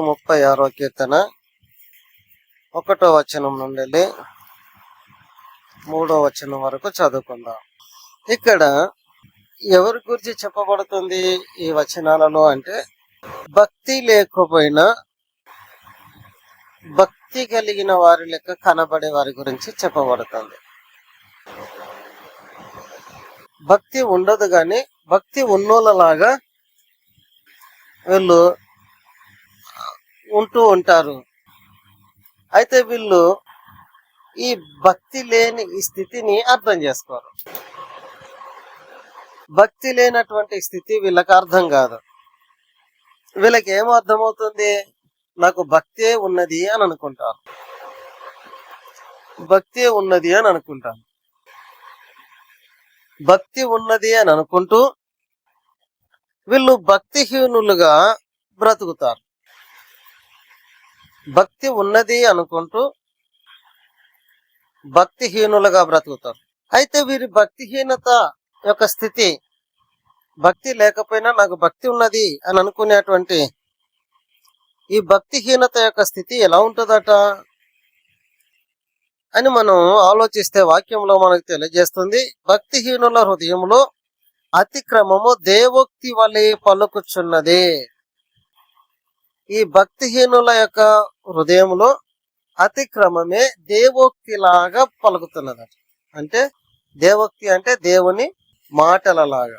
ముప్పై ఆరో కీర్తన. ఒకటో వచనం నుండి మూడో వచనం వరకు చదువుకుందాం. ఇక్కడ ఎవరి గురించి చెప్పబడుతుంది ఈ వచనాలలో అంటే భక్తి లేకపోయినా భక్తి కలిగిన వారి లెక్క కనబడే వారి గురించి చెప్పబడుతుంది. భక్తి ఉండదు కానీ భక్తి ఉన్నోళ్ళలాగా వీళ్ళు ఉంటూ ఉంటారు. అయితే వీళ్ళు ఈ భక్తి లేని ఈ స్థితిని అర్థం చేసుకోరు. భక్తి లేనటువంటి స్థితి వీళ్ళకి అర్థం కాదు. వీళ్ళకి ఏమో అర్థమవుతుంది? నాకు భక్తే ఉన్నది అని అనుకుంటారు. భక్తే ఉన్నది అని అనుకుంటాను భక్తి ఉన్నది అని అనుకుంటూ వీళ్ళు భక్తిహీనులుగా బ్రతుకుతారు. భక్తి ఉన్నది అనుకుంటూ భక్తిహీనులుగా బ్రతుకుతారు. అయితే వీరి భక్తిహీనత యొక్క స్థితి భక్తి లేకపోయినా నాకు భక్తి ఉన్నది అని అనుకునేటువంటి ఈ భక్తిహీనత యొక్క స్థితి ఎలా ఉంటుందట? అని మనం ఆలోచిస్తే వాక్యంలో మనకు తెలియజేస్తుంది భక్తిహీనుల హృదయంలో అతిక్రమము దేవోక్తి వలె పలుకుచున్నది. ఈ భక్తిహీనుల యొక్క హృదయంలో అతిక్రమమే దేవోక్తి లాగా పలుకుతున్నదట. అంటే దేవోక్తి అంటే దేవుని మాటలలాగా.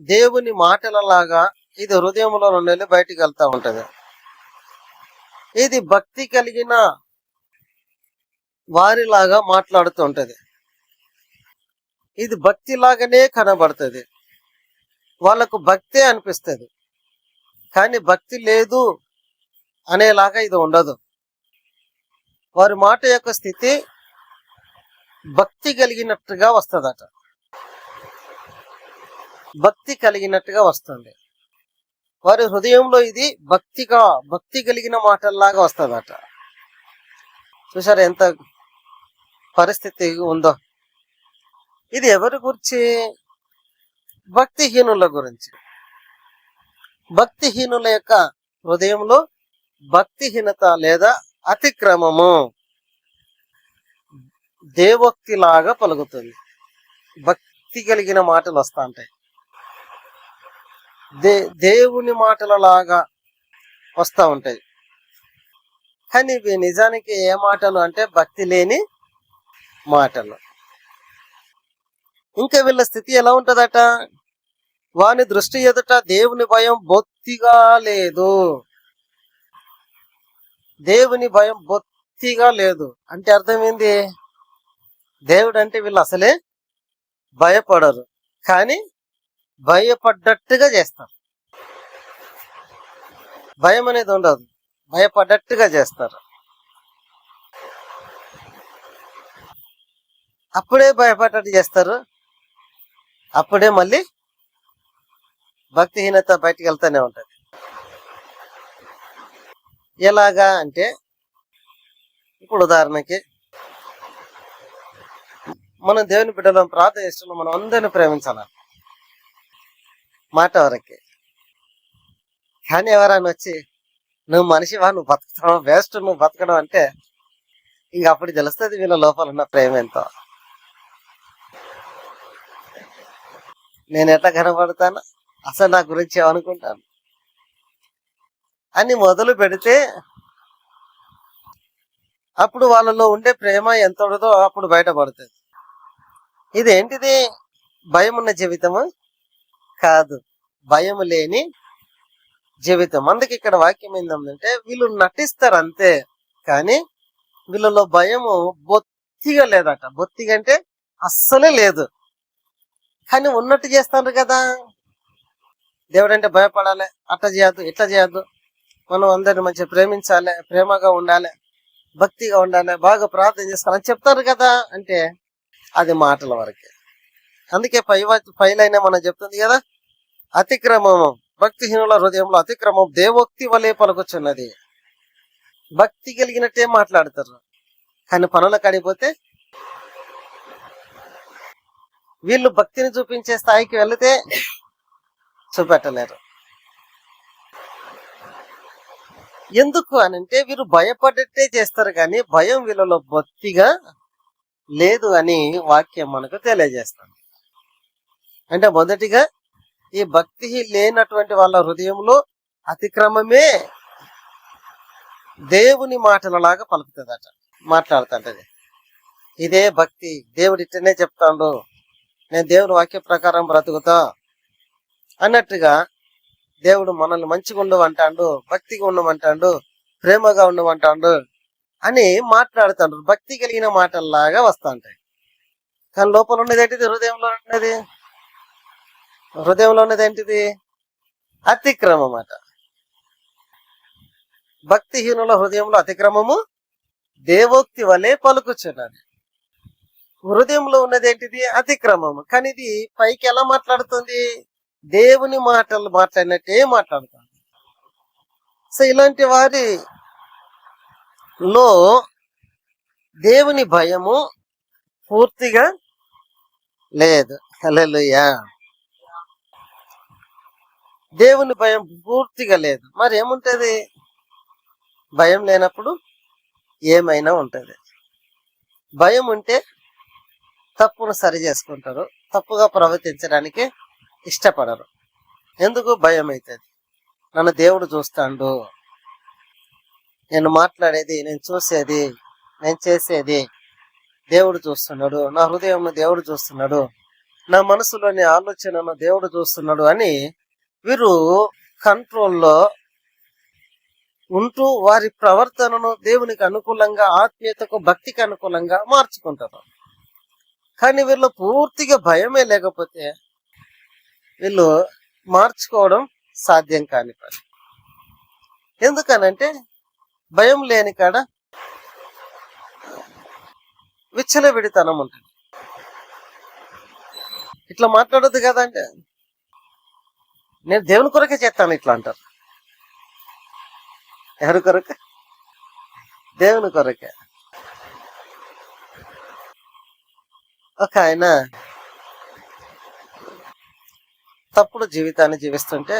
దేవుని మాటలలాగా ఇది హృదయంలో నుండి బయటికి వెళ్తా ఉంటది. ఇది భక్తి కలిగిన వారిలాగా మాట్లాడుతూ ఉంటది. ఇది భక్తి లాగానే కనబడుతుంది. వాళ్ళకు భక్తే అనిపిస్తుంది. కానీ భక్తి లేదు అనేలాగా ఇది ఉండదు. వారి మాట యొక్క స్థితి భక్తి కలిగినట్టుగా వస్తుందట. భక్తి కలిగినట్టుగా వస్తుంది. వారి హృదయంలో ఇది భక్తిగా భక్తి కలిగిన మాటల్లాగా వస్తుందట. చూసారు ఎంత పరిస్థితి ఉందో. ఇది ఎవరి గురించి? భక్తిహీనుల గురించి. భక్తిహీనుల యొక్క హృదయంలో భక్తిహీనత లేదా అతిక్రమము దేవోక్తిలాగా పలుకుతుంది. భక్తి కలిగిన మాటలు వస్తా ఉంటాయి దే దేవుని మాటలలాగా వస్తూ ఉంటాయి. కానీ ఇవి నిజానికి ఏ మాటలు అంటే భక్తి లేని మాటలు. ఇంకా వీళ్ళ స్థితి ఎలా ఉంటదట? వాని దృష్టి ఎదుట దేవుని భయం బొత్తిగా లేదు. దేవుని భయం బొత్తిగా లేదు. అంటే అర్థమైంది దేవుడు అంటే వీళ్ళు అసలే భయపడరు. కానీ భయపడ్డట్టుగా చేస్తారు. భయం అనేది ఉండదు. భయపడ్డట్టుగా చేస్తారు. అప్పుడే భయపడ్డట్టు చేస్తారు. అప్పుడే మళ్ళీ భక్తిహీనత బయటకు వెళ్తూనే ఉంటుంది. ఎలాగా అంటే ఇప్పుడు ఉదాహరణకి మనం దేవుని బిడ్డలను ప్రార్థన చేస్తున్నాం మనం అందరిని ప్రేమించాలి? మాట వరకే కానీ ఎవరైనా వచ్చి నువ్వు మనిషివా నువ్వు బతుకుతావు వేస్ట్ నువ్వు బతకడం అంటే ఇంక అప్పుడు తెలుస్తుంది వీళ్ళ లోపల ఉన్న ప్రేమ ఎంతో. నేను ఎట్లా కనబడతాను? అసలు నా గురించి ఏమనుకుంటాను? అని మొదలు పెడితే అప్పుడు వాళ్ళలో ఉండే ప్రేమ ఎంత ఉండదో అప్పుడు బయటపడుతుంది. ఇది ఏంటిది భయం ఉన్న జీవితము కాదు. భయం లేని జీవితం. అందుకే ఇక్కడ వాక్యం ఏంటంటే వీళ్ళు నటిస్తారు అంతే. కానీ వీళ్ళలో భయము బొత్తిగా లేదట. బొత్తిగా అంటే అస్సలే లేదు. కానీ ఉన్నట్టు చేస్తారు కదా. దేవుడు అంటే భయపడాలి. అట్లా చేయొద్దు ఇట్లా చేయొద్దు. మనం అందరిని మంచిగా ప్రేమించాలి ప్రేమగా ఉండాలి భక్తిగా ఉండాలి బాగా ప్రార్థన చేసుకోవాలని చెప్తారు కదా. అంటే అది మాటల వరకే. అందుకే పై పైలైన మనం చెప్తుంది కదా అతిక్రమము భక్తిహీనుల హృదయంలో అతిక్రమం దేవోక్తి వలె పలుకుచున్నది. భక్తి కలిగినట్టే మాట్లాడతారు. కానీ పనుల కాడిపోతే వీళ్ళు భక్తిని చూపించే స్థాయికి వెళితే చూపెట్టలేరు. ఎందుకు అనంటే వీరు భయపడట్టే చేస్తారు కానీ భయం వీళ్ళలో భక్తిగా లేదు అని వాక్యం మనకు తెలియజేస్తుంది. అంటే మొదటిగా ఈ భక్తి లేనటువంటి వాళ్ళ హృదయంలో అతిక్రమమే దేవుని మాటలలాగా పలుకుతుందట. మాట్లాడుతుంటది. ఇదే భక్తి. దేవుడు ఇట్టనే చెప్తాడు. నేను దేవుని వాక్య ప్రకారం బ్రతుకుతా అన్నట్టుగా దేవుడు మనల్ని మంచిగా ఉండమంటాడు భక్తిగా ఉండమంటాడు ప్రేమగా ఉండమంటాడు అని మాట్లాడుతాడు భక్తి కలిగిన మాటల్లాగా వస్తా ఉంటాయి కానీ లోపల ఉన్నది ఏంటిది? హృదయంలో ఉన్నది? హృదయంలో ఉన్నది ఏంటిది? అతిక్రమం అట. భక్తిహీనుల హృదయంలో అతిక్రమము దేవోక్తి వలె పలుకుచున్నది. హృదయంలో ఉన్నది ఏంటిది అతిక్రమము. కానీ ఇది పైకి ఎలా మాట్లాడుతుంది? దేవుని మాటలు మాట్లాడినట్టే మాట్లాడుతుంది. సో ఇలాంటి వారి లో దేవుని భయము పూర్తిగా లేదు. హల్లెలూయా. దేవుని భయం పూర్తిగా లేదు. మరి ఏముంటది? భయం లేనప్పుడు ఏమైనా ఉంటది. భయం ఉంటే తప్పును సరి చేసుకుంటారు తప్పుగా ప్రవర్తించడానికి ఇష్టపడరు. ఎందుకు? భయం అవుతుంది నన్ను దేవుడు చూస్తాడు. నేను మాట్లాడేది నేను చూసేది నేను చేసేది దేవుడు చూస్తున్నాడు. నా హృదయం దేవుడు చూస్తున్నాడు. నా మనసులోని ఆలోచనను దేవుడు చూస్తున్నాడు అని వీరు కంట్రోల్లో ఉంటూ వారి ప్రవర్తనను దేవునికి అనుకూలంగా ఆత్మీయతకు భక్తికి అనుకూలంగా మార్చుకుంటారు. కానీ వీళ్ళు పూర్తిగా భయమే లేకపోతే వీళ్ళు మార్చుకోవడం సాధ్యం కాని పని. ఎందుకనంటే భయం లేని కాడ విచ్చలవిడితనం ఉంటుంది. ఇట్లా మాట్లాడొద్దు కదా అంటే నేను దేవుని కొరకే చేస్తాను ఇట్లా అంటారు. ఎవరి కొరకే? దేవుని కొరకే. ఒక ఆయన తప్పుడు జీవితాన్ని జీవిస్తుంటే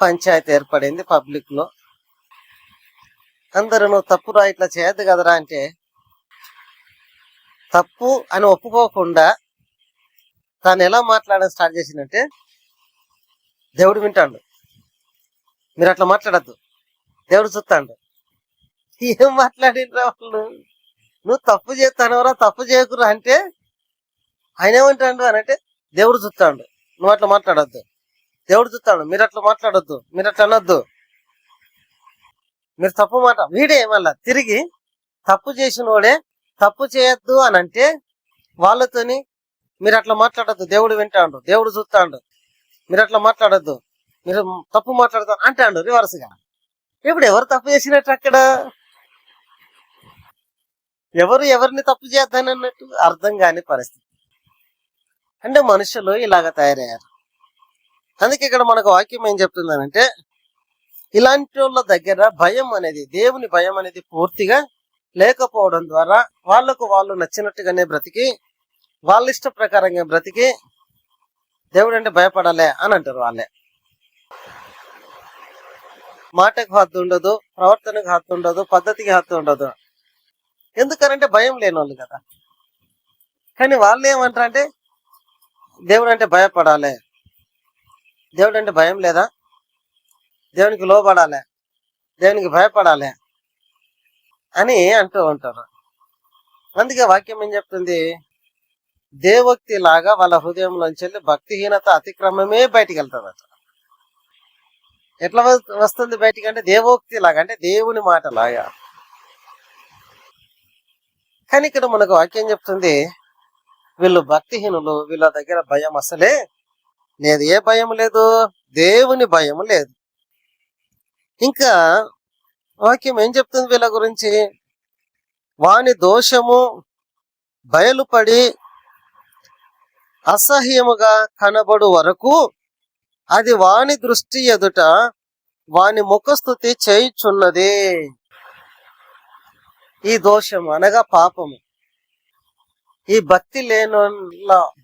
పంచాయతీ ఏర్పడింది పబ్లిక్లో అందరూ నువ్వు తప్పురా ఇట్లా చేయద్దు కదరా అంటే తప్పు అని ఒప్పుకోకుండా తాను ఎలా మాట్లాడడం స్టార్ట్ చేసిందంటే దేవుడు వింటాడు. మీరు అట్లా మాట్లాడద్దు. దేవుడు చూస్తాడు. ఏం మాట్లాడినరా వాళ్ళు? నువ్వు తప్పు చేస్తానవరా తప్పు చేయకురా అంటే ఆయన ఏమంటాడు అని అంటే దేవుడు చూస్తాడు. నువ్వు అట్లా మాట్లాడద్దు. దేవుడు చూస్తాడు. మీరు అట్లా మాట్లాడొద్దు. మీరు అట్లా అనొద్దు. మీరు తప్పు మాట వీడే మళ్ళా తిరిగి తప్పు చేసిన వాడే తప్పు చేయొద్దు అని అంటే వాళ్ళతోని మీరు అట్లా మాట్లాడద్దు. దేవుడు వింటాడు. దేవుడు చూస్తాడు. మీరు అట్లా మాట్లాడద్దు. మీరు తప్పు మాట్లాడతాను అంటాడు రివర్స్గా. ఇప్పుడు ఎవరు తప్పు చేసినట్టు అక్కడ? ఎవరు ఎవరిని తప్పు చేద్దాని అన్నట్టు అర్థం కాని పరిస్థితి. అంటే మనుషులు ఇలాగ తయారయ్యారు. అందుకే ఇక్కడ మనకు వాక్యం ఏం చెప్తుందనంటే ఇలాంటి వాళ్ళ దగ్గర భయం అనేది దేవుని భయం అనేది పూర్తిగా లేకపోవడం ద్వారా వాళ్ళకు వాళ్ళు నచ్చినట్టుగానే బ్రతికి వాళ్ళ ఇష్ట ప్రకారంగా బ్రతికి దేవుడు అంటే భయపడాలే అని అంటారు వాళ్ళే. మాటకు హద్దు ఉండదు ప్రవర్తనకు హద్దు ఉండదు పద్ధతికి హద్దు ఉండదు. ఎందుకనంటే భయం లేని వాళ్ళు కదా. కానీ వాళ్ళు ఏమంటారంటే దేవుడు అంటే భయపడాలి. దేవుడు అంటే భయం లేదా? దేవునికి లోబడాలి. దేవునికి భయపడాలి అని అంటూ ఉంటారు. అందుకే వాక్యం ఏం చెప్తుంది? దేవోక్తి లాగా వాళ్ళ హృదయంలోంచి వెళ్ళి భక్తిహీనత అతిక్రమమే బయటికి వెళ్తుంది ఎట్లా వస్తుంది బయటికి అంటే దేవోక్తి లాగా అంటే దేవుని మాట లాగా కానీ ఇక్కడ మనకు వాక్యం చెప్తుంది వీళ్ళు భక్తిహీనులు వీళ్ళ దగ్గర భయం అసలే లేదు. ఏ భయం లేదు? దేవుని భయం లేదు. ఇంకా వాక్యం ఏం చెప్తుంది వీళ్ళ గురించి? వాని దోషము బయలుపడి అసహ్యముగా కనబడు వరకు అది వాని దృష్టి ఎదుట వాని ముఖస్థుతి చేయుచున్నది. ఈ దోషం అనగా పాపము. ఈ భక్తి లేని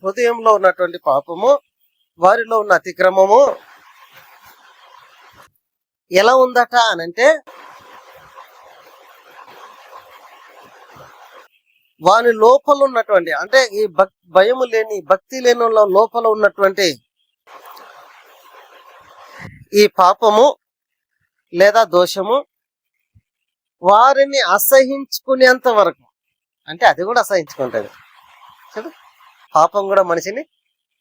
హృదయంలో ఉన్నటువంటి పాపము వారిలో ఉన్న అతిక్రమము ఎలా ఉందట అనంటే వాని లోపల ఉన్నటువంటి అంటే ఈ భక్ భయము లేని భక్తి లేని లోపల ఉన్నటువంటి ఈ పాపము లేదా దోషము వారిని అసహించుకునేంత వరకు. అంటే అది కూడా అసహించుకుంటుంది. చూడు పాపం కూడా మనిషిని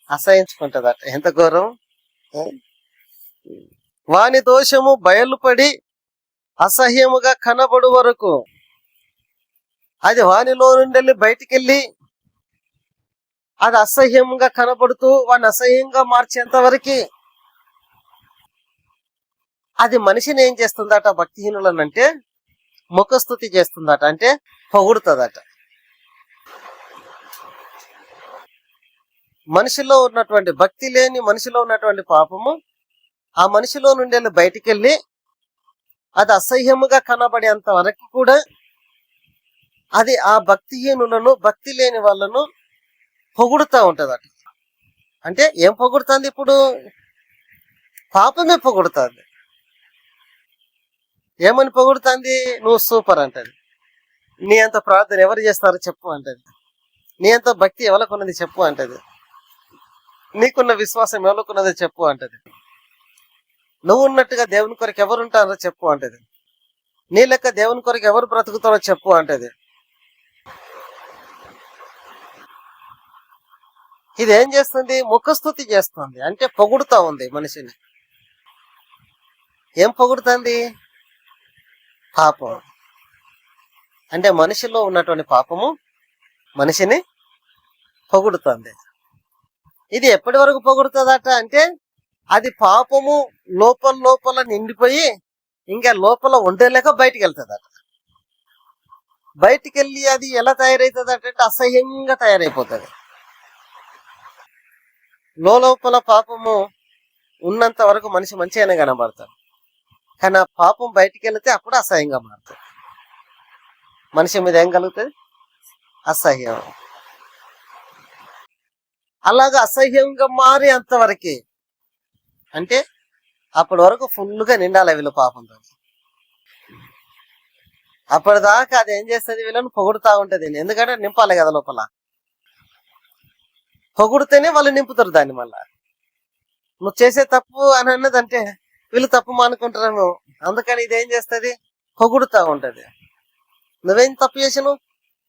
అసహించుకుంటుంది అట ఎంత ఘోరం వాని దోషము బయలుపడి అసహ్యముగా కనబడు వరకు అది వానిలో నుండి బయటికి వెళ్ళి అది అసహ్యంగా కనబడుతూ వాడిని అసహ్యంగా మార్చేంత వరకు అది మనిషిని ఏం చేస్తుందట? భక్తిహీనులనంటే ముఖస్థుతి చేస్తుందట అంటే పొగుడుతుందట. మనిషిలో ఉన్నటువంటి భక్తి లేని మనిషిలో ఉన్నటువంటి పాపము ఆ మనిషిలో నుండి వెళ్ళి బయటికి వెళ్ళి అది అసహ్యముగా కనబడేంత వరకు కూడా అది ఆ భక్తిహీనులను భక్తి లేని వాళ్ళను పొగుడుతూ ఉంటదట. అంటే ఏం పొగుడుతుంది ఇప్పుడు? పాపమే పొగుడుతుంది. ఏమని పొగుడుతుంది? నువ్వు సూపర్ అంటది. నీ అంత ప్రార్థన ఎవరు చేస్తారో చెప్పు అంటది. నీ అంత భక్తి ఎవరికున్నది చెప్పు అంటది. నీకున్న విశ్వాసం ఎవరికున్నది చెప్పు అంటది. నువ్వు ఉన్నట్టుగా దేవుని కొరకు ఎవరు ఉంటారో చెప్పు అంటది. నీ లెక్క దేవుని కొరకు ఎవరు బ్రతుకుతారో చెప్పు అంటది. ఇది ఏం చేస్తుంది? ముఖస్థుతి చేస్తుంది. అంటే పొగుడుతా ఉంది మనిషిని. ఏం పొగుడుతుంది? పాపం. అంటే మనిషిలో ఉన్నటువంటి పాపము మనిషిని పొగుడుతుంది. ఇది ఎప్పటి వరకు పొగుడుతుందట అంటే అది పాపము లోపల లోపల నిండిపోయి ఇంకా లోపల ఉండలేక బయటికి వెళ్తుందట బయటికి వెళ్ళి అది ఎలా తయారవుతుంది అంటే అసహ్యంగా తయారైపోతుంది. లోపల పాపము ఉన్నంత వరకు మనిషి మంచిగానే కనబడతాడు. కానీ ఆ పాపం బయటికి వెళితే అప్పుడు అసహ్యంగా మారుతుంది. మనిషి మీద ఏం కలుగుతుంది? అసహ్యం. అలాగా అసహ్యంగా మారి అంతవరకే అంటే అప్పటి వరకు ఫుల్గా నిండాలి వీళ్ళు పాపంతో అప్పటిదాకా అది ఏం చేస్తుంది? వీళ్ళని పొగుడుతూ ఉంటుంది. ఎందుకంటే నింపాలి కదా లోపల. పొగుడితేనే వాళ్ళు నింపుతారు దాన్ని మళ్ళా. నువ్వు చేసే తప్పు అని అన్నదంటే వీళ్ళు తప్పు మానుకుంటారేమో. అందుకని ఇది ఏం చేస్తుంది? పొగుడుతా ఉంటది. నువ్వేం తప్పు చేసినావు?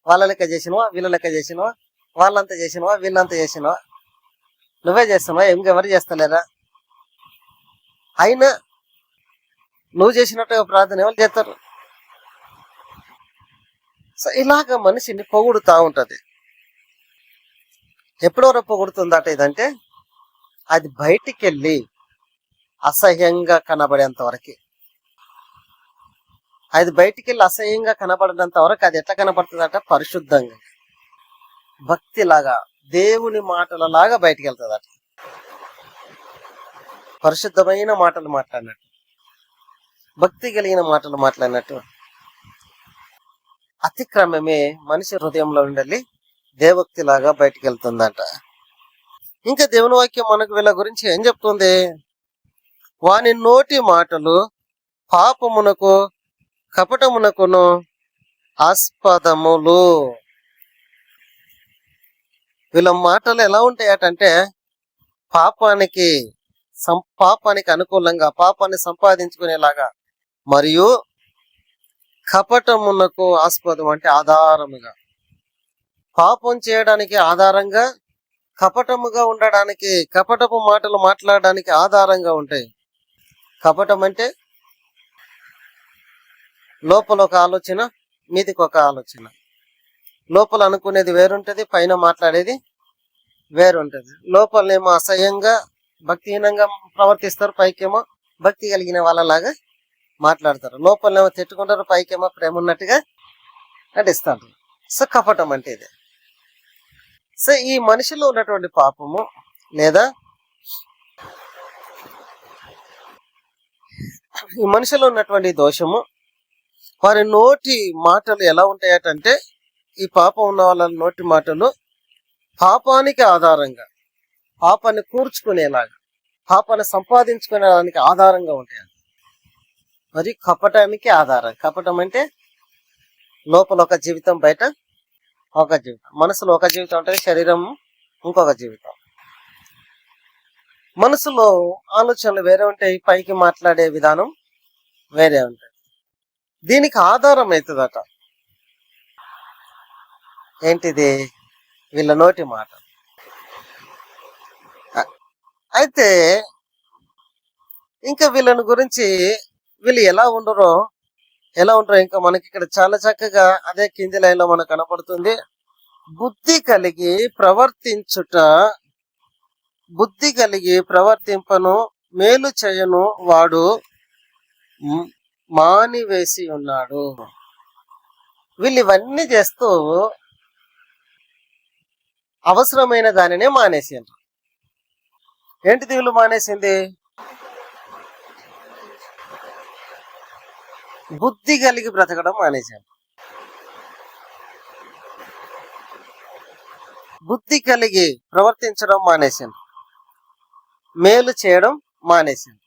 వాళ్ళ లెక్క చేసినవా? వీళ్ళ లెక్క చేసినవా? వాళ్ళంతా చేసినవా? వీళ్ళంతా చేసినవా? నువ్వే చేస్తున్నావా? ఇంకెవరు చేస్తలేరా? అయినా నువ్వు చేసినట్టుగా ప్రార్థన ఎవరు చేస్తారు? సో ఇలాగ మనిషిని పొగుడుతా ఉంటది. ఎప్పటి పొగుడుతుందట ఇదంటే అది బయటికి వెళ్ళి అసహ్యంగా కనబడేంత వరకు. అది బయటికి వెళ్ళి అసహ్యంగా కనబడినంత వరకు అది ఎట్లా కనబడుతుందట? పరిశుద్ధంగా. భక్తి లాగా దేవుని మాటల లాగా బయటికి వెళ్తుందట పరిశుద్ధమైన మాటలు మాట్లాడినట్టు. భక్తి కలిగిన మాటలు మాట్లాడినట్టు. అతిక్రమమే మనిషి హృదయంలో ఉండాలి దేవక్తిలాగా బయటికి వెళ్తుందంట ఇంకా దేవుని వాక్యం మనకు వీళ్ళ గురించి ఏం చెప్తుంది? వాని నోటి మాటలు పాపమునకు కపటమునకును ఆస్పదములు. వీళ్ళ మాటలు ఎలా ఉంటాయటంటే పాపానికి సం పాపానికి అనుకూలంగా పాపాన్ని సంపాదించుకునేలాగా. మరియు కపటమునకు ఆస్పదం అంటే ఆధారముగా. పాపం చేయడానికి ఆధారంగా కపటముగా ఉండడానికి కపటపు మాటలు మాట్లాడడానికి ఆధారంగా ఉంటాయి. కపటం అంటే లోపల ఒక ఆలోచన మీదికి ఒక ఆలోచన. లోపల అనుకునేది వేరుంటది పైన మాట్లాడేది వేరుంటది. లోపలనేమో అసహ్యంగా భక్తిహీనంగా ప్రవర్తిస్తారు పైకేమో భక్తి కలిగిన వాళ్ళలాగా మాట్లాడతారు. లోపలనేమో తిట్టుకుంటారు పైకేమో ప్రేమ ఉన్నట్టుగా నటిస్తారు. సో కపటం అంటే ఇది. సో ఈ మనిషిలో ఉన్నటువంటి పాపము లేదా ఈ మనిషిలో ఉన్నటువంటి దోషము వారి నోటి మాటలు ఎలా ఉంటాయటంటే ఈ పాపం ఉన్న వాళ్ళ నోటి మాటలు పాపానికి ఆధారంగా పాపాన్ని కూర్చుకునేలాగా పాపాన్ని సంపాదించుకునేదానికి ఆధారంగా ఉంటాయి మరి కపటానికి ఆధారం. కపటం అంటే లోపల ఒక జీవితం బయట ఒక జీవితం. మనసులో ఒక జీవితం ఉంటుంది శరీరం ఇంకొక జీవితం. మనసులో ఆలోచనలు వేరే ఉంటాయి పైకి మాట్లాడే విధానం వేరే ఉంటాయి. దీనికి ఆధారం అవుతుందట. ఏంటిది? వీళ్ళ నోటి మాట. అయితే ఇంకా వీళ్ళని గురించి వీళ్ళు ఎలా ఉండరో ఎలా ఉంటారో ఇంకా మనకి ఇక్కడ చాలా చక్కగా అదే కింది లైన్లో మనకు కనపడుతుంది. బుద్ధి కలిగి ప్రవర్తించుట బుద్ధి కలిగి ప్రవర్తింపను మేలు చేయను వాడు మానివేసి ఉన్నాడు. వీళ్ళు ఇవన్నీ చేస్తూ అవసరమైన దానినే మానేసిండ్రు. ఏంటిది వీళ్ళు మానేసింది? బుద్ధి కలిగి బ్రతకడం మానేశాను బుద్ధి కలిగి ప్రవర్తించడం మానేశాను మేలు చేయడం మానేసింది.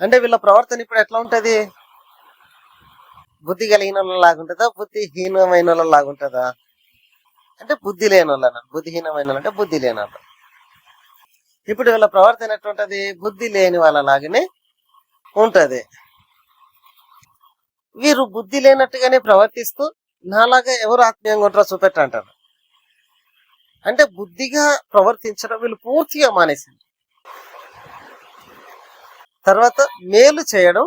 అంటే వీళ్ళ ప్రవర్తన ఇప్పుడు ఎట్లా ఉంటుంది? బుద్ధి కలిగిన వాళ్ళ లాగుంటుందా బుద్ధిహీనమైన వాళ్ళ లాగుంటుందా అంటే బుద్ధి లేని వాళ్ళు అన్నారు బుద్ధిహీనమైన అంటే బుద్ధి లేని వాళ్ళు ఇప్పుడు వీళ్ళ ప్రవర్తన ఎట్లుంటది? బుద్ధి లేని వాళ్ళ లాగానే ఉంటది. వీరు బుద్ధి లేనట్టుగానే ప్రవర్తిస్తూ నాలాగా ఎవరు ఆత్మీయంగా ఉంటారో చూపెట్ట అంటారు అంటే బుద్ధిగా ప్రవర్తించడం వీళ్ళు పూర్తిగా మానేసింది. తర్వాత మేలు చేయడం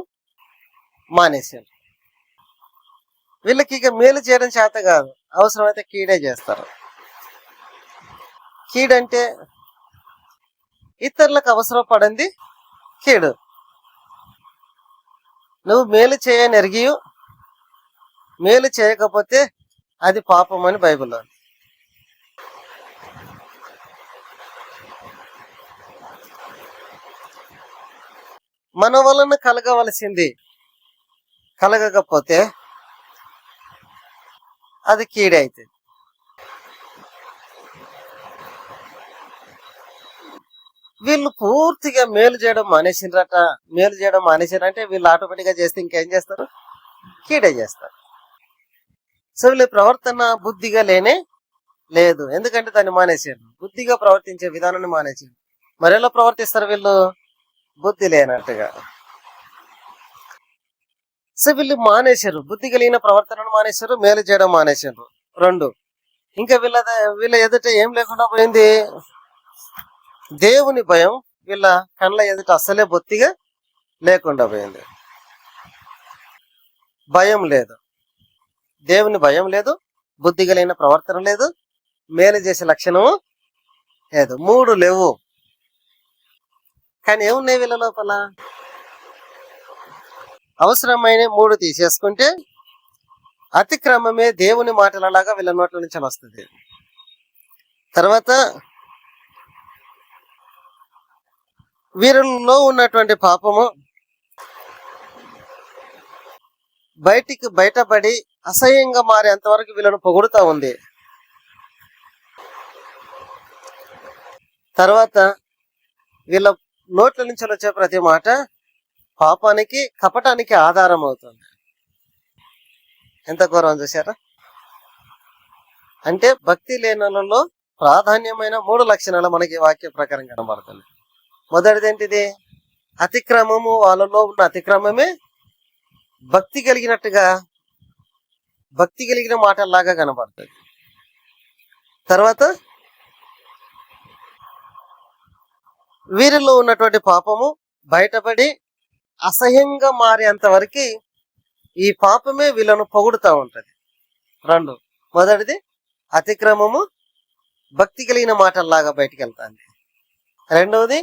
మానేశారు. వీళ్ళకి ఇక మేలు చేయడం చేత కాదు అవసరమైతే కీడే చేస్తారు. కీడంటే ఇతరులకు అవసరం పడింది కీడు. నువ్వు మేలు చేయని ఎరిగి మేలు చేయకపోతే అది పాపం అని బైబిల్లో మన వలన కలగవలసింది. కలగకపోతే అది కీడైతుంది. వీళ్ళు పూర్తిగా మేలు చేయడం మానేసిండ్రట మేలు చేయడం మానేసిండ్రంటే వీళ్ళు ఆటోమేటిక్గా చేస్తే ఇంకేం చేస్తారు? కీడే చేస్తారు. సో వీళ్ళ ప్రవర్తన బుద్ధిగా లేనే లేదు. ఎందుకంటే దాన్ని మానేసారు బుద్ధిగా ప్రవర్తించే విధానాన్ని మానేసారు మరెలా ప్రవర్తిస్తారు వీళ్ళు? బుద్ధి లేనట్టుగా. సో వీళ్ళు మానేశారు. బుద్ధి కలిగిన ప్రవర్తనను మానేశారు మేలు చేయడం మానేశారు. రెండు ఇంకా వీళ్ళ వీళ్ళ ఎదుట ఏం లేకుండా పోయింది? దేవుని భయం వీళ్ళ కళ్ళ ఎదుట అసలే బొత్తిగా లేకుండా పోయింది. భయం లేదు. దేవుని భయం లేదు బుద్ధి కలిగిన ప్రవర్తన లేదు మేలు చేసే లక్షణము లేదు. మూడు లేవు. కానీ ఏమున్నాయి వీళ్ళ లోపల? అవసరమైన మూడు తీసేసుకుంటే అతిక్రమమే దేవుని మాటలలాగా వీళ్ళ నోట్ల నుంచి వస్తుంది. తర్వాత వీరిలో ఉన్నటువంటి పాపము బయటికి బయటపడి అసహ్యంగా మారేంత వరకు వీళ్ళను పొగుడుతూ ఉంది. తర్వాత వీళ్ళ నోట్ల నుంచి వచ్చే ప్రతి మాట పాపానికి కపటానికి ఆధారం అవుతుంది. ఎంత గౌరవం చూసారా అంటే భక్తి లేనలలో ప్రాధాన్యమైన మూడు లక్షణాలు మనకి వాక్య ప్రకారం కనబడుతుంది మొదటిది ఏంటిది? అతిక్రమము వాళ్ళలో ఉన్న అతిక్రమమే భక్తి కలిగినట్టుగా భక్తి కలిగిన మాటల్లాగా కనబడుతుంది. తర్వాత వీరిలో ఉన్నటువంటి పాపము బయటపడి అసహ్యంగా మారేంత వరకు ఈ పాపమే వీళ్ళను పొగుడుతూ ఉంటుంది. రెండు. మొదటిది అతిక్రమము భక్తి కలిగిన మాటల్లాగా బయటికి వెళ్తాంది రెండవది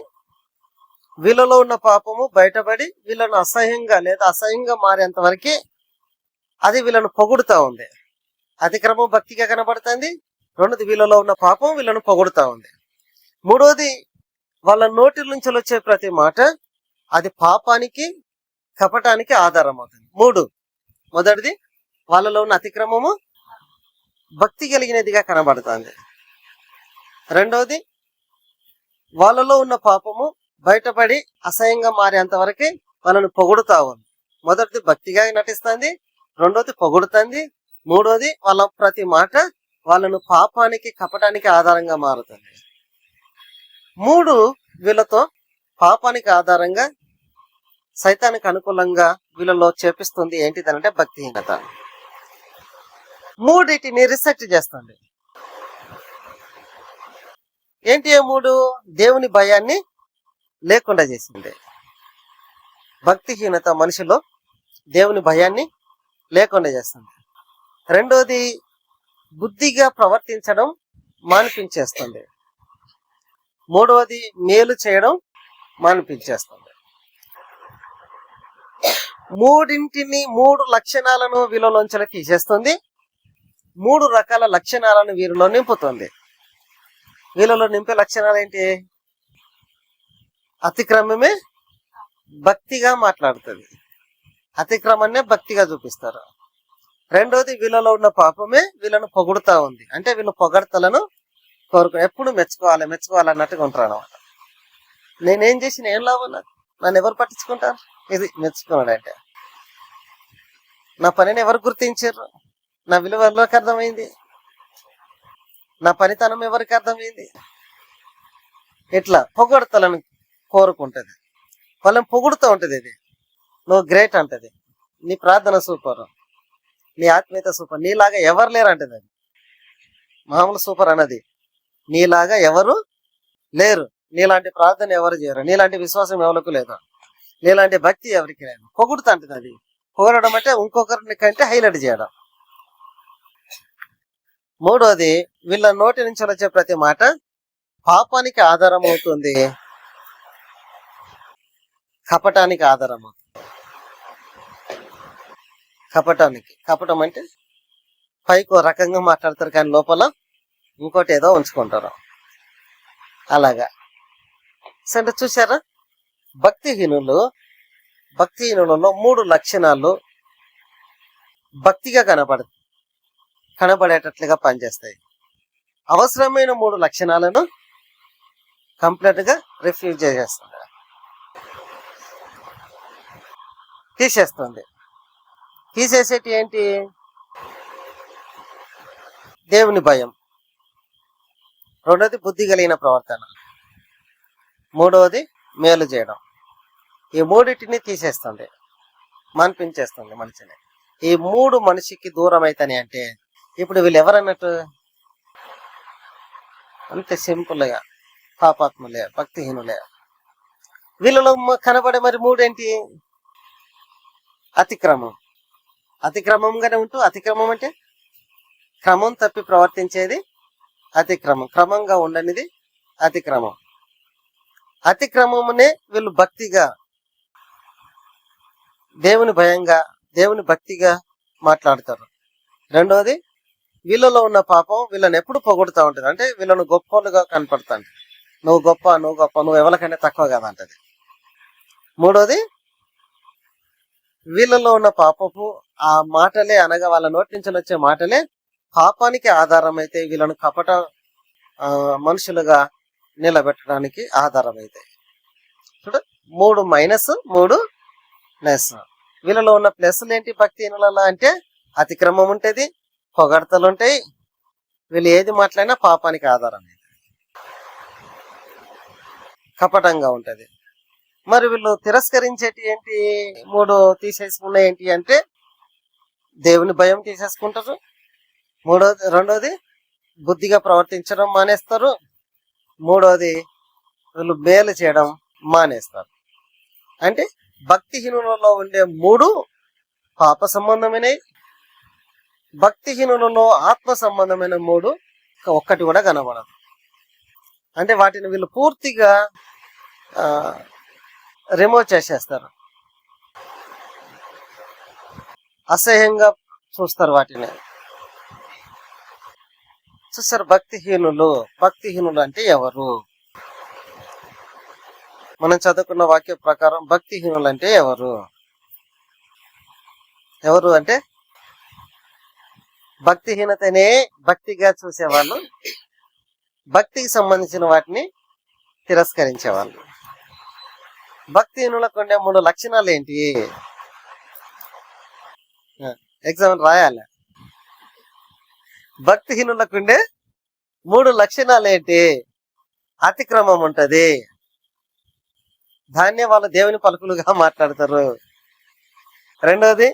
వీళ్ళలో ఉన్న పాపము బయటపడి వీళ్ళను అసహ్యంగా లేదా అసహ్యంగా మారేంత వరకు అది వీళ్ళను పొగుడుతూ ఉంది. అతిక్రమం భక్తిగా కనబడుతుంది. రెండోది వీళ్ళలో ఉన్న పాపం వీళ్ళను పొగుడుతూ ఉంది. మూడోది వాళ్ళ నోటి నుంచి వచ్చే ప్రతి మాట అది పాపానికి కపటానికి ఆధారం అవుతుంది. మూడు. మొదటిది వాళ్ళలో ఉన్న అతిక్రమము భక్తి కలిగినదిగా కనబడుతుంది. రెండవది వాళ్ళలో ఉన్న పాపము బయటపడి అసహ్యంగా మారేంత వరకు వాళ్ళను పొగుడుతా ఉంది. మొదటిది భక్తిగా నటిస్తుంది. రెండోది పొగుడుతుంది. మూడోది వాళ్ళ ప్రతి మాట వాళ్ళను పాపానికి కపటానికి ఆధారంగా మారుతుంది. మూడు వీళ్ళతో పాపానికి ఆధారంగా సైతానికి అనుకూలంగా వీళ్ళలో చేపిస్తుంది ఏంటిదనంటే భక్తిహీనత. మూడిటిని రీసెర్చ్ చేస్తుంది. ఏంటి ఏ మూడు? దేవుని భయాన్ని లేకుండా చేసింది. భక్తిహీనత మనిషిలో దేవుని భయాన్ని లేకుండా చేస్తుంది. రెండోది బుద్ధిగా ప్రవర్తించడం మానిపించేస్తుంది. మూడవది మేలు చేయడం మానిపించేస్తుంది. మూడింటిని మూడు లక్షణాలను వీళ్ళలోంచి తీసేస్తుంది మూడు రకాల లక్షణాలను వీరిలో నింపుతుంది. వీళ్ళలో నింపే లక్షణాలు ఏంటి? అతిక్రమమే భక్తిగా మాట్లాడుతుంది. అతిక్రమాన్నే భక్తిగా చూపిస్తారు. రెండోది వీళ్ళలో ఉన్న పాపమే వీళ్ళను పొగుడుతా ఉంది. అంటే వీళ్ళు పొగడతలను కోరుకు ఎప్పుడు మెచ్చుకోవాలి మెచ్చుకోవాలి అన్నట్టుగా ఉంటారు అనమాట నేనేం చేసిన ఏం లాభం నాకు? నన్ను ఎవరు పట్టించుకుంటారు? ఇది మెచ్చుకున్నాడు అంటే. నా పనిని ఎవరు గుర్తించారు? నా విలువ ఎవరికి అర్థమైంది? నా పనితనం ఎవరికి అర్థమైంది? ఇట్లా పొగడతలను కోరుకుంటుంది. వాళ్ళని పొగుడుతూ ఉంటుంది ఇది. నువ్వు గ్రేట్ అంటది. నీ ప్రార్థన సూపర్. నీ ఆత్మీయత సూపర్. నీలాగా ఎవరు లేరు అంటది మామూలు సూపర్ అన్నది. నీలాగా ఎవరు లేరు. నీలాంటి ప్రార్థన ఎవరు చేయరు. నీలాంటి విశ్వాసం ఎవరికి లేదు. నీలాంటి భక్తి ఎవరికి లేదు. పొగుడుతంటది అది. పొగడడం అంటే ఇంకొకరిని కంటే హైలైట్ చేయడం. మూడోది వీళ్ళ నోటి నుంచి వచ్చే ప్రతి మాట పాపానికి ఆధారం అవుతుంది కపటానికి ఆధారం. అవుతుంది కపటానికి. కపటం అంటే పైకి రకంగా మాట్లాడతారు కానీ లోపల ఇంకోటి ఏదో ఉంచుకుంటారు. అలాగా. సరే చూసారా భక్తిహీనులు భక్తిహీనులలో మూడు లక్షణాలు భక్తిగా కనపడ కనబడేటట్లుగా పనిచేస్తాయి. అవసరమైన మూడు లక్షణాలను కంప్లీట్గా రిఫ్యూజ్ చేసేస్తుంది. తీసేస్తుంది. తీసేసేటి ఏంటి? దేవుని భయం. రెండోది బుద్ధి కలిగిన ప్రవర్తన. మూడవది మేలు చేయడం. ఈ మూడింటిని తీసేస్తుంది. మనిపించేస్తుంది మనిషిని. ఈ మూడు మనిషికి దూరం అవుతాయి అంటే ఇప్పుడు వీళ్ళు ఎవరన్నట్టు అంతే సింపుల్గా పాపాత్ములే భక్తిహీనులే. వీళ్ళలో కనబడే మరి మూడేంటి? అతిక్రమం. అతిక్రమంగానే ఉంటూ అతిక్రమం అంటే క్రమం తప్పి ప్రవర్తించేది అతిక్రమం క్రమంగా ఉండనిది అతిక్రమం. అతిక్రమమునే వీళ్ళు భక్తిగా దేవుని భయంగా దేవుని భక్తిగా మాట్లాడతారు. రెండోది వీళ్ళలో ఉన్న పాపం వీళ్ళని ఎప్పుడు పొగుడుతూ ఉంటుంది. అంటే వీళ్ళను గొప్పలుగా కనపడుతుంది. నువ్వు గొప్ప నువ్వు గొప్ప నువ్వు ఎవరికంటే తక్కువ కదా అంటది. మూడోది వీళ్ళలో ఉన్న పాపపు ఆ మాటలే అనగా వాళ్ళ నోటి నుంచి వచ్చే మాటలే పాపానికి ఆధారం అయితే వీళ్ళను కపట మనుషులుగా నిలబెట్టడానికి ఆధారం చూడ మూడు మైనస్ మూడు ప్లస్. వీళ్ళలో ఉన్న ప్లస్లు ఏంటి భక్తిహీనులలో అంటే? అతిక్రమం ఉంటుంది పొగడతలు ఉంటాయి. వీళ్ళు ఏది మాట్లాడినా పాపానికి ఆధారం కపటంగా ఉంటుంది. మరి వీళ్ళు తిరస్కరించేటి ఏంటి? మూడు తీసేసుకున్న ఏంటి అంటే దేవుని భయం తీసేసుకుంటారు. మూడోది రెండోది బుద్ధిగా ప్రవర్తించడం మానేస్తారు. మూడోది వీళ్ళు మేలు చేయడం మానేస్తారు. అంటే భక్తిహీనులలో ఉండే మూడు పాప సంబంధమైనవి భక్తిహీనులలో ఆత్మ సంబంధమైన మూడు ఒక్కటి కూడా కనబడదు. అంటే వాటిని వీళ్ళు పూర్తిగా రిమూవ్ చేసేస్తారు. అసహ్యంగా చూస్తారు వాటిని. చూసారు భక్తిహీనులు. భక్తిహీనులు అంటే ఎవరు? మనం చదువుకున్న వాక్య ప్రకారం భక్తిహీనులు అంటే ఎవరు? ఎవరు అంటే? భక్తిహీనతనే భక్తిగా చూసేవాళ్ళు భక్తికి సంబంధించిన వాటిని తిరస్కరించేవాళ్ళు. భక్తిహీనులకు ఉండే మూడు లక్షణాలు ఏంటి? ఎగ్జామ్ రాయాలి? భక్తిహీనులకు ఉండే మూడు లక్షణాలు ఏంటి అతిక్రమం ఉంటది. దాన్నే వాళ్ళ దేవుని పలుకులుగా మాట్లాడతారు. రెండవది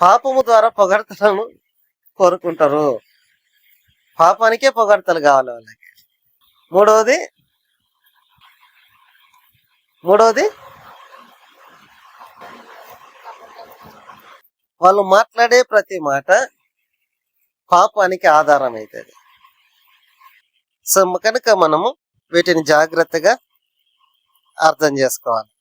పాపము ద్వారా పొగడతలను కోరుకుంటారు. పాపానికే పొగడతలు కావాలి వాళ్ళకి. మూడవది మూడవది వాళ్ళు మాట్లాడే ప్రతి మాట పాపానికి ఆధారం అవుతుంది సో కనుక మనము వీటిని జాగ్రత్తగా అర్థం చేసుకోవాలి.